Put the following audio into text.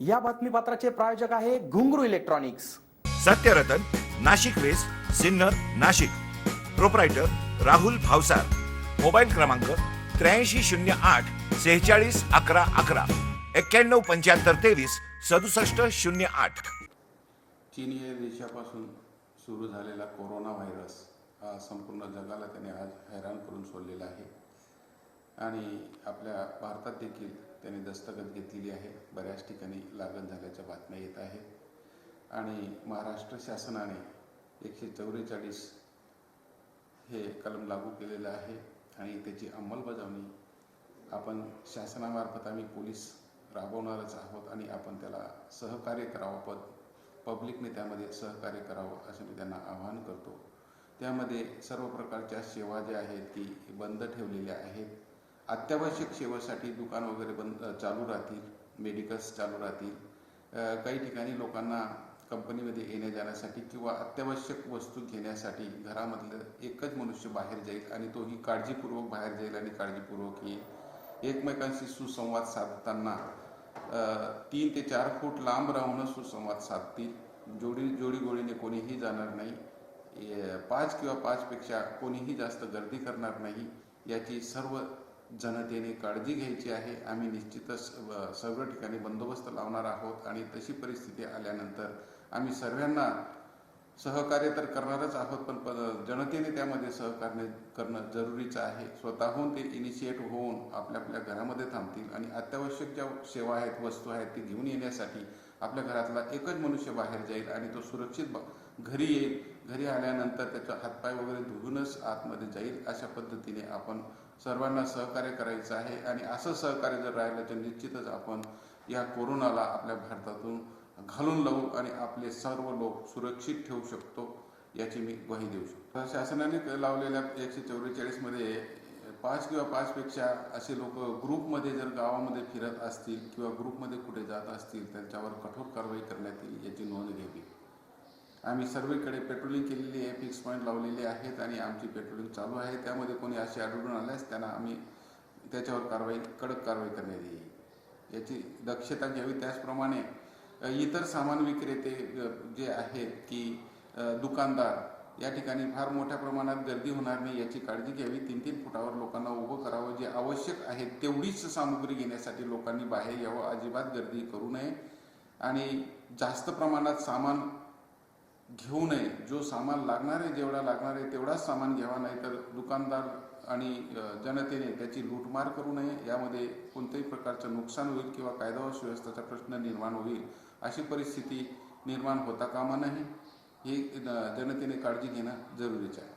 या बातमीपत्राचे प्रायोजक आहे Ghungroo electronics. Satyaratan Nashik west Sinnar Nashik. Proprietor Rahul Bhavsar. Mobile क्रमांक त्र्याऐंशी शून्य आठ सेहेचाळीस अकरा अकरा. एक्क्याण्णव पंच्याहत्तर तेवीस सदुसष्ट शून्य आठ. चीन या देशापासून सुरू झालेला कोरोना व्हायरस हा संपूर्ण जगाला त्याने आज हैराण करून सोडलेला आहे. आणि आपल्या भारतात देखील त्याने दस्तगत घेतलेली आहे. बऱ्याच ठिकाणी लागण झाल्याच्या बातम्या येत आहेत. आणि महाराष्ट्र शासनाने एकशे चौवेचाळीस हे कलम लागू केलेलं आहे आणि त्याची अंमलबजावणी आपण शासनामार्फत आम्ही पोलीस राबवणारच आहोत आणि आपण त्याला सहकार्य करावं पद पब्लिकने त्यामध्ये सहकार्य करावं असं मी त्यांना आवाहन करतो. त्यामध्ये सर्व प्रकारच्या सेवा ज्या आहेत ती बंद ठेवलेल्या आहेत. अत्यावश्यक सेवेसाठी दुकान वगैरे बंद चालू राहतील मेडिकल्स चालू राहतील. काही ठिकाणी लोकांना कंपनीमध्ये येण्या जाण्यासाठी किंवा अत्यावश्यक वस्तू घेण्यासाठी घरामधलं एकच मनुष्य बाहेर जाईल आणि तोही काळजीपूर्वक बाहेर जाईल आणि काळजीपूर्वक येईल. एकमेकांशी सुसंवाद साधताना तीन ते चार फूट लांब राहूनच सुसंवाद साधतील. जोडी जोडी गोळीने कोणीही जाणार नाही. पाच किंवा पाचपेक्षा कोणीही जास्त गर्दी करणार नाही. याची सर्व जनतेने काळजी घ्यायची आहे. आम्ही निश्चितच सर्व ठिकाणी बंदोबस्त लावणार आहोत. आणि तशी परिस्थिती आल्यानंतर आम्ही सर्वांना सहकार्य तर करणारच आहोत पण प- जनतेने त्यामध्ये सहकार्य करणं जरुरीचं आहे. स्वतःहून ते इनिशिएट होऊन आपल्या आपल्या घरामध्ये थांबतील आणि अत्यावश्यक ज्या सेवा आहेत वस्तू आहेत ती घेऊन येण्यासाठी आपल्या घरातला एकच मनुष्य बाहेर जाईल आणि तो सुरक्षित घरी येईल. घरी आल्यानंतर त्याचा हातपाय वगैरे धुवूनच आतमध्ये जाईल अशा पद्धतीने आपण सर्वांना सहकार्य करायचं आहे. आणि असं सहकार्य जर राहिलं तर निश्चितच आपण या कोरोनाला आपल्या भारतातून घालून लावू आणि आपले सर्व लोक सुरक्षित ठेवू शकतो याची मी ग्वाही देऊ शकतो. शासनाने लावलेल्या एकशे चौवेचाळीसमध्ये पाच किंवा पाचपेक्षा असे लोक ग्रुपमध्ये जर गावामध्ये फिरत असतील किंवा ग्रुपमध्ये कुठे जात असतील त्यांच्यावर कठोर कारवाई करण्यात येईल याची नोंद घ्यावी. आम्ही सर्वेकडे पेट्रोलिंग केलेली आहे फिक्स पॉईंट लावलेले आहेत आणि आमची पेट्रोलिंग चालू आहे. त्यामध्ये कोणी असे आढळून आल्यास त्यांना आम्ही त्याच्यावर कारवाई कडक कारवाई करण्यात येईल. याची दक्षता घ्यावी. त्याचप्रमाणे इतर सामान विक्रेते जे आहेत की दुकानदार या ठिकाणी फार मोठ्या प्रमाणात गर्दी होणार नाही याची काळजी घ्यावी. तीन तीन फुटावर लोकांना उभं करावं जे आवश्यक आहे तेवढीच सामुग्री घेण्यासाठी लोकांनी बाहेर यावं अजिबात गर्दी करू नये. आणि जास्त प्रमाणात सामान घेऊ नये. जो सामान लागणार आहे जेवढा लागणार आहे तेवढाच सामान घ्यावा नाही तर दुकानदार आणि जनतेने त्याची लूटमार करू नये यामध्ये कोणत्याही प्रकारचं नुकसान होईल किंवा कायदा व सुव्यवस्थाचा प्रश्न निर्माण होईल अशी परिस्थिती निर्माण होता कामा नये. हे जनतेने काळजी घेणं जरुरीचं आहे.